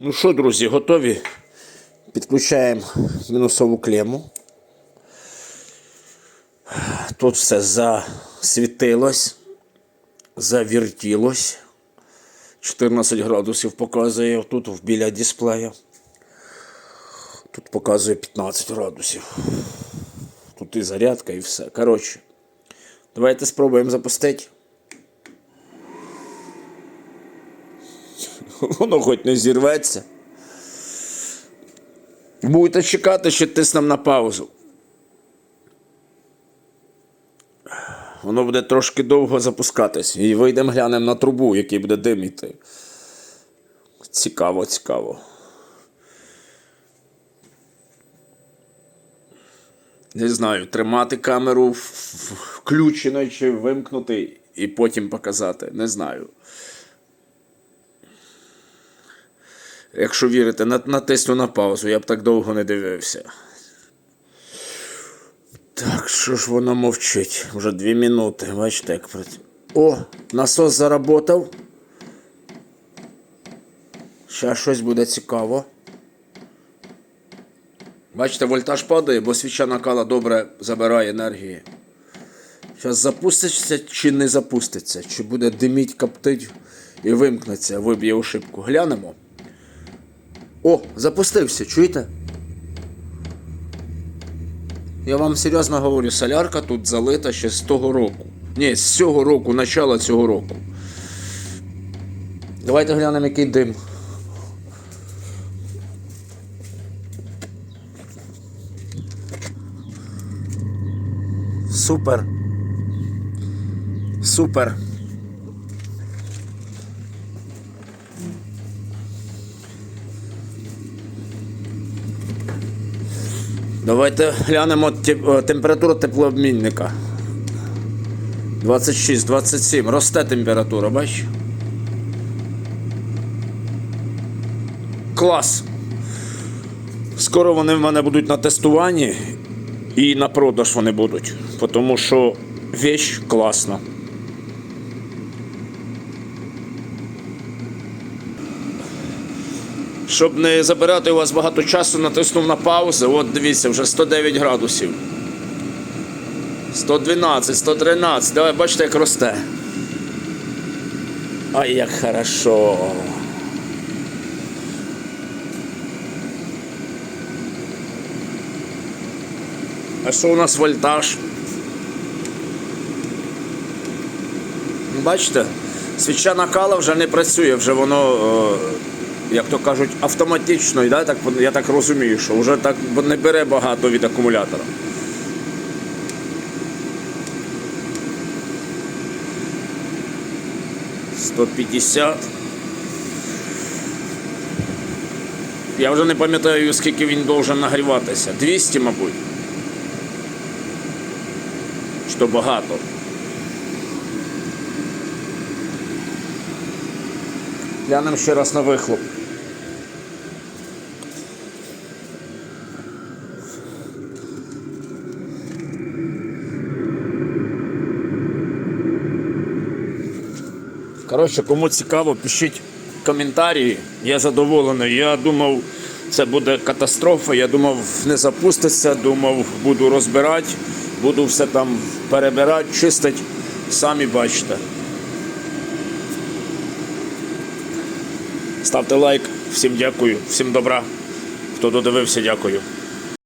Ну що, друзі, готові? Підключаємо мінусову клему. Тут все засвітилось, завертілось. 14 градусів показує тут біля дисплея. Тут показує 15 градусів. Тут і зарядка, і все. Коротше, давайте спробуємо запустити. Воно хоч не зірветься. Будете чекати, що тиснемо на паузу. Воно буде трошки довго запускатись. І вийдемо глянемо на трубу, який буде дим іти. Цікаво, цікаво. Не знаю, тримати камеру включеною чи вимкнути і потім показати. Не знаю. Якщо вірите, натисну на паузу, я б так довго не дивився. Так, що ж воно мовчить? Вже дві минути. Бачите, як. О, насос заработав. Ще щось буде цікаво. Бачите, вольтаж падає, бо свіча накала добре забирає енергії. Зараз запуститься чи не запуститься, чи буде диміть, коптить і вимкнеться, виб'є ошибку. Глянемо. О, запустився, чуєте? Я вам серйозно говорю, солярка тут залита ще з того року. Ні, з цього року, начала цього року. Давайте глянемо, який дим. Супер. Супер. Давайте глянемо е, температуру теплообмінника. 26, 27. Росте температура, бачиш? Клас. Скоро вони в мене будуть на тестуванні і на продаж вони будуть. Тому що вещь класна. Щоб не забирати у вас багато часу, натиснув на паузу. От дивіться, вже 109 градусів. 112, 113. Давай бачите, як росте. Ай, як хорошо. А що у нас вольтаж? Бачите, свіча накала вже не працює, вже воно, е, як то кажуть, автоматично, да? так, я так розумію, що вже так не бере багато від акумулятора. Сто п'ятдесят. Я вже не пам'ятаю, скільки він должен нагріватися. 200, мабуть. Що багато. Глянемо ще раз на вихлоп. Коротше, кому цікаво, пишіть коментарі. Я задоволений. Я думав, це буде катастрофа. Я думав, не запуститься, думав, буду розбирати, буду все там перебирати, чистити. Самі бачите. Ставте лайк. Всім дякую, всім добра. Хто додивився, дякую.